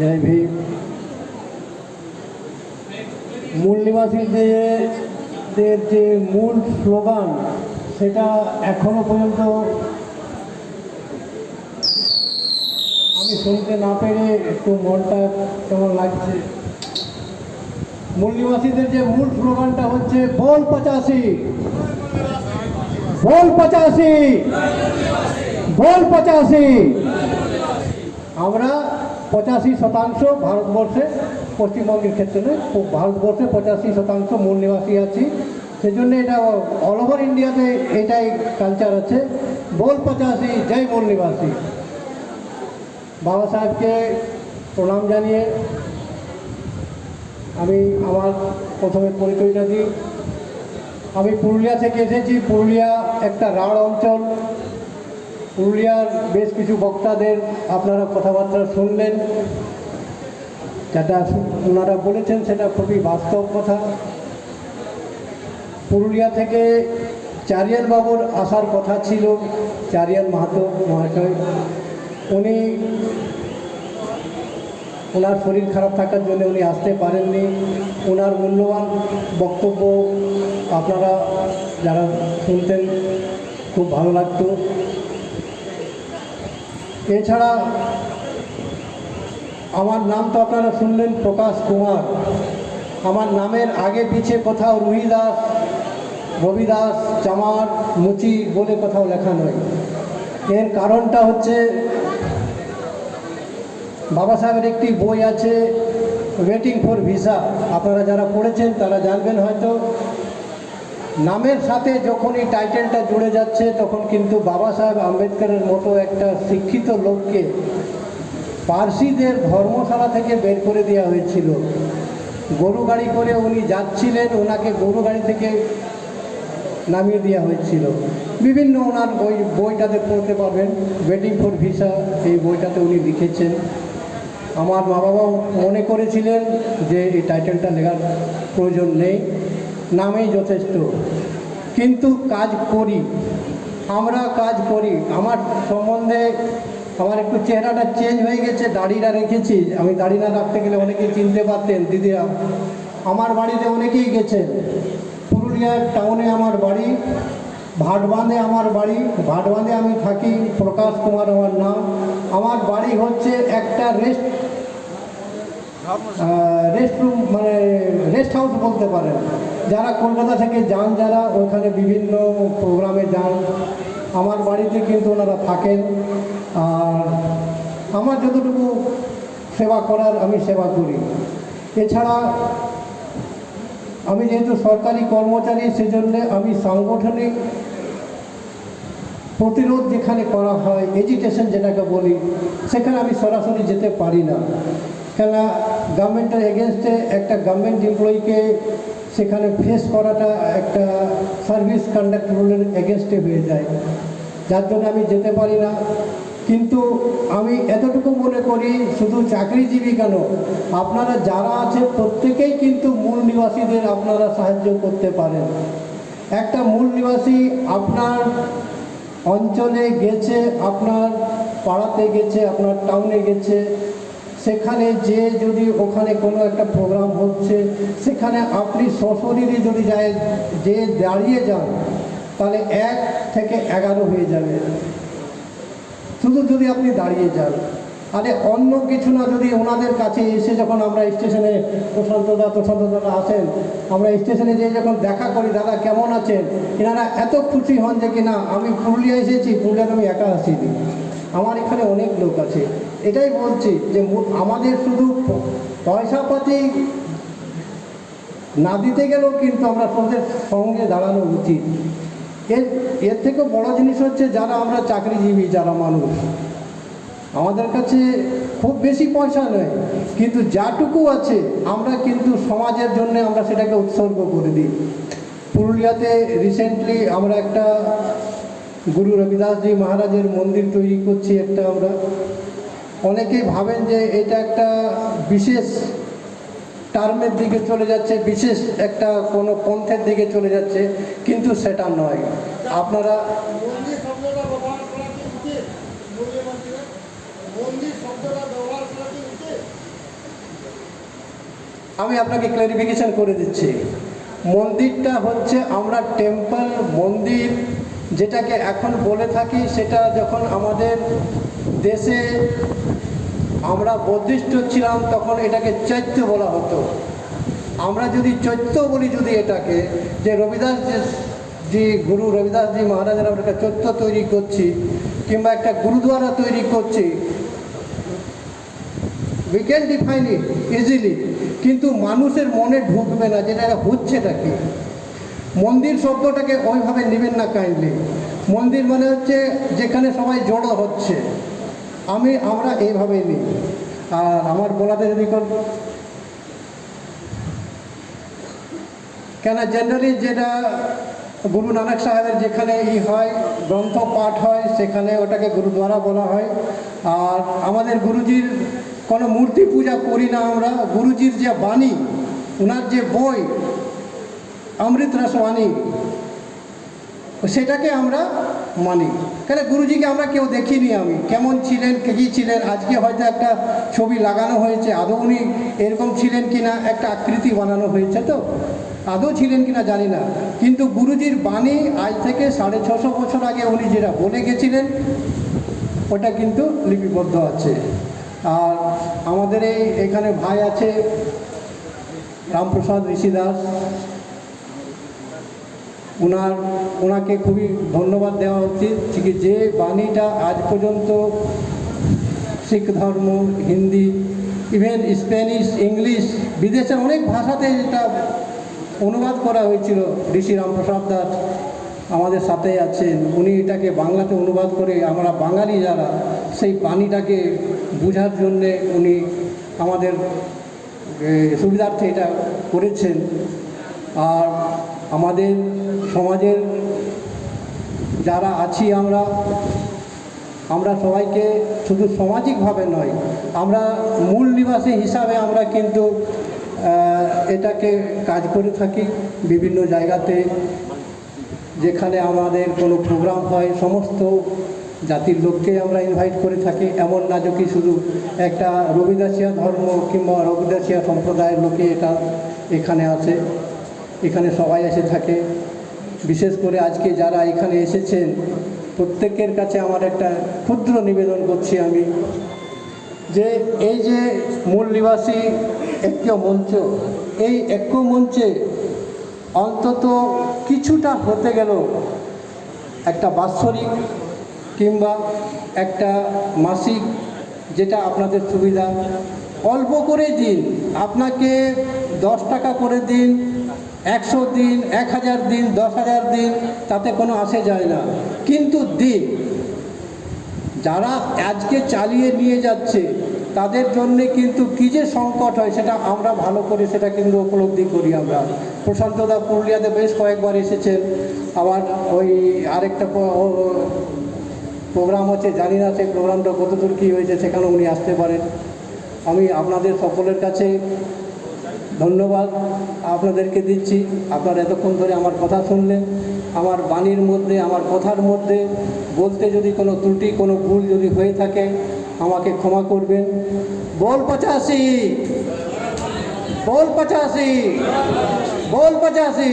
জয় ভীম মূল নিবাসীদের যে মূল স্লোগান, সেটা এখনও পর্যন্ত আমি শুনতে না পেরে একটু মনটা কেমন লাগছে। মূল নিবাসীদের যে মূল স্লোগানটা হচ্ছে, বল পঁচাশি। বল পঁচাশি। বল পঁচাশি। আমরা পঁচাশি শতাংশ ভারতবর্ষে, পশ্চিমবঙ্গের ক্ষেত্রে ভারতবর্ষে পঁচাশি শতাংশ মূল নিবাসী আছি। সেজন্য এটা অল ওভার ইন্ডিয়াতে এটাই কালচার আছে। বল পঁচাশি, জয় মূল নিবাসী। বাবা সাহেবকে প্রণাম জানিয়ে আমি আমার প্রথমে পরিচয়টা দিই আমি পুরুলিয়া থেকে এসেছি। পুরুলিয়া একটা রাঢ় অঞ্চল। পুরুলিয়ার বেশ কিছু বক্তাদের আপনারা কথাবার্তা শুনলেন। যেটা ওনারা বলেছেন সেটা খুবই বাস্তব কথা। পুরুলিয়া থেকে চারিয়ান বাবুর আসার কথা ছিল চারিয়ান মাহাতো মহাশয়। উনি ওনার শরীর খারাপ থাকার জন্য উনি আসতে পারেননি। ওনার মূল্যবান বক্তব্য আপনারা যারা শুনতেন, খুব ভালো লাগতো। এছাড়া আমার নাম তো আপনারা শুনলেন, প্রকাশ কুমার। আমার নামের আগে পিছে কোথাও রুহি দাস রবি দাস চামার মুচি বলে কোথাও লেখা নয়। এর কারণটা হচ্ছে বাবা সাহেবের একটি বই আছে ওয়েটিং ফর ভিসা আপনারা যারা পড়েছেন, তারা জানবেন হয়তো নামের সাথে যখনই টাইটেলটা জুড়ে যাচ্ছে, তখন কিন্তু বাবা সাহেব আম্বেদকরের মতো একটা শিক্ষিত লোককে পার্সিদের ধর্মশালা থেকে বের করে দেওয়া হয়েছিল। গরু গাড়ি করে উনি যাচ্ছিলেন, ওনাকে গরু গাড়ি থেকে নামিয়ে দেওয়া হয়েছিল। বিভিন্ন ওনার বই, বইটাতে পড়তে পারবেন। ওয়েটিং ফর ভিসা এই বইটাতে উনি লিখেছেন। আমার মা বাবাও মনে করেছিলেন যে এই টাইটেলটা লেখার প্রয়োজন নেই। নামেই যথেষ্ট। কিন্তু কাজ করি। আমরা কাজ করি। আমার সম্বন্ধে আমার একটু চেহারাটা চেঞ্জ হয়ে গেছে, দাড়িটা রেখেছি। আমি দাড়ি না রাখতে গেলে অনেকেই চিনতে পারতেন, দিদিরা। আমার বাড়িতে অনেকেই গেছেন। পুরুলিয়ার টাউনে আমার বাড়ি, ভাটবাঁধে আমার বাড়ি, ভাটবাঁধে আমি থাকি। প্রকাশ কুমার আমার নাম। আমার বাড়ি হচ্ছে একটা রেস্ট রেস্ট রুম মানে রেস্ট হাউস বলতে পারেন। যারা কলকাতা থেকে যান, যারা ওখানে বিভিন্ন প্রোগ্রামে যান, আমার বাড়িতে কিন্তু ওনারা থাকেন। আর আমার যতটুকু সেবা করার, আমি সেবা করি। এছাড়া আমি যেহেতু সরকারি কর্মচারী, সেজন্য আমি সাংগঠনিক প্রতিরোধ যেখানে করা হয় এজিটেশন যেটাকে বলি, সেখানে আমি সরাসরি যেতে পারি না। কেন গভর্নমেন্টের এগেনস্টে একটা গভর্নমেন্ট এমপ্লয়িকে সেখানে ফেস করাটা একটা সার্ভিস কন্ডাক্ট রুলের এগেনস্টে হয়ে যায়। যার জন্য আমি যেতে পারি না। কিন্তু আমি এতটুকু মনে করি, শুধু চাকরিজীবী কেন? আপনারা যারা আছে প্রত্যেকেই কিন্তু মূল নিবাসীদের আপনারা সাহায্য করতে পারেন। একটা মূল নিবাসী আপনার অঞ্চলে গেছে, আপনার পাড়াতে গেছে, আপনার টাউনে গেছে সেখানে যে যদি ওখানে কোনো একটা প্রোগ্রাম হচ্ছে, সেখানে আপনি সশরীরে যদি যায়, যে দাঁড়িয়ে যান, তাহলে এক থেকে এগারো হয়ে যাবে। শুধু যদি আপনি দাঁড়িয়ে যান। আরে অন্য কিছু না, যদি ওনাদের কাছে এসে যখন আমরা স্টেশনে, প্রশান্তদা প্রশান্তদারা আসেন, আমরা স্টেশনে যেয়ে যখন দেখা করি, দাদা, কেমন আছেন? এনারা এত খুশি হন যে কি না আমি পুরুলিয়া এসেছি পুরুলিয়াতে আমি একা আসিনি আমার এখানে অনেক লোক আছে। এটাই বলছি যে আমাদের শুধু পয়সা পাতি না দিতে গেলেও কিন্তু আমরা তাদের সঙ্গে দাঁড়ানো উচিত। এর এর থেকেও বড় জিনিস হচ্ছে যারা আমরা চাকরিজীবী, যারা মানুষ আমাদের কাছে খুব বেশি পয়সা নয় কিন্তু যাটুকু আছে, আমরা কিন্তু সমাজের জন্য আমরা সেটাকে উৎসর্গ করে দিই। পুরুলিয়াতে রিসেন্টলি আমরা একটা গুরু রবিদাসজি মহারাজের মন্দির তৈরি করছি একটা আমরা। অনেকেই ভাবেন যে এটা একটা বিশেষ টার্মের দিকে চলে যাচ্ছে, বিশেষ একটা কোনো পন্থের দিকে চলে যাচ্ছে, কিন্তু সেটা নয়। আপনারা মন্দির শব্দটা ব্যবহার করা কি উচিত মন্দির মন্দির মন্দির শব্দটা ব্যবহার করা কি উচিত আমি আপনাকে ক্লারিফিকেশন করে দিচ্ছি। মন্দিরটা হচ্ছে আমরা টেম্পল মন্দির যেটাকে এখন বলে থাকি, সেটা যখন আমাদের দেশে আমরা বৌদ্ধিষ্ট ছিলাম, তখন এটাকে চৈত্য বলা হতো। আমরা যদি চৈত্য বলি যদি এটাকে, যে রবিদাস যে গুরু রবিদাসজি মহারাজের আমরা একটা চৈত্য তৈরি করছি, কিংবা একটা গুরুদ্বারা তৈরি করছি we can define it easily কিন্তু মানুষের মনে ঢুকবে না, যেটা হচ্ছেটা কি? মন্দির শব্দটাকে ওইভাবে নেবেন না কাইন্ডলি মন্দির মানে হচ্ছে যেখানে সবাই জড়ো হচ্ছে। আমি, আমরা এইভাবেই নিই। আর আমার বলাতে যদি কোন জেনারেলি যেটা গুরু নানক সাহেবের যেখানে ই হয়, গ্রন্থ পাঠ হয়, সেখানে ওটাকে গুরুদ্বারা বলা হয়। আর আমাদের গুরুজির কোনো মূর্তি পূজা করি না আমরা। গুরুজির যে বাণী ওনার যে বই, অমৃত রসবাণী সেটাকে আমরা মানি। কেন গুরুজিকে আমরা কেউ দেখিনি আমি। কেমন ছিলেন, কী ছিলেন, আজকে হয়তো একটা ছবি লাগানো হয়েছে। আদৌ উনি এরকম ছিলেন কি না একটা আকৃতি বানানো হয়েছে তো? আদৌ ছিলেন কিনা জানি না। কিন্তু গুরুজির বাণী আজ থেকে সাড়ে ছশো বছর আগে উনি যেটা বলে গেছিলেন, ওটা কিন্তু লিপিবদ্ধ আছে। আর আমাদের এই এখানে ভাই আছে রামপ্রসাদ ঋষি দাস ওনার ওনাকে খুবই ধন্যবাদ দেওয়া উচিত। যে যে বাণীটা আজ পর্যন্ত শিখ ধর্ম, হিন্দি ইভেন স্প্যানিশ ইংলিশ বিদেশের অনেক ভাষাতে যেটা অনুবাদ করা হয়েছিল ঋষি রামপ্রসাদ দাস আমাদের সাথে আছেন। উনি এটাকে বাংলাতে অনুবাদ করে আমরা বাঙালি যারা, সেই বাণীটাকে বোঝার জন্যে উনি আমাদের সুবিধার্থে এটা করেছেন। আর আমাদের সমাজের যারা আছি আমরা আমরা সবাইকে শুধু সামাজিকভাবে নয়, আমরা মূল নিবাসী হিসাবে আমরা কিন্তু এটাকে কাজ করে থাকি বিভিন্ন জায়গাতে, যেখানে আমাদের কোনো প্রোগ্রাম হয়, সমস্ত জাতির লোককে আমরা ইনভাইট করে থাকি। এমন না যে কি শুধু একটা রবিদাসিয়া ধর্ম কিংবা রবিদাসিয়া সম্প্রদায়ের লোকে এটা এখানে আছে। এখানে সবাই এসে থাকে। বিশেষ করে আজকে যারা এখানে এসেছেন, প্রত্যেকের কাছে আমার একটা ক্ষুদ্র নিবেদন করছি আমি যে এই যে মূল নিবাসী ঐক্য মঞ্চ, এই ঐক্য মঞ্চে অন্তত কিছুটা হতে গেল একটা বাৎসরিক কিংবা একটা মাসিক যেটা আপনাদের সুবিধা, অল্প করে দিন। আপনাকে দশ টাকা করে দিন, একশো দিন, এক হাজার দিন, দশ হাজার দিন, তাতে কোনো আসে যায় না। কিন্তু দিন, যারা আজকে চালিয়ে নিয়ে যাচ্ছে, তাদের জন্যে কিন্তু কী যে সংকট হয় সেটা আমরা ভালো করে সেটা কিন্তু উপলব্ধি করি আমরা। প্রশান্তদা পুরুলিয়াতে বেশ কয়েকবার এসেছেন। আবার ওই আরেকটা প্রোগ্রাম হচ্ছে, জানি না সেই প্রোগ্রামটা কতদূর কী হয়েছে সেখানে উনি আসতে পারেন। আমি আপনাদের সকলের কাছে ধন্যবাদ আপনাদেরকে দিচ্ছি। আপনারা এতক্ষণ ধরে আমার কথা শুনলেন। আমার বাণীর মধ্যে, আমার কথার মধ্যে বলতে যদি কোনো ত্রুটি, কোনো ভুল যদি হয়ে থাকে, আমাকে ক্ষমা করবেন। বল পঁচাশি! বল পঁচাশি! বল পঁচাশি!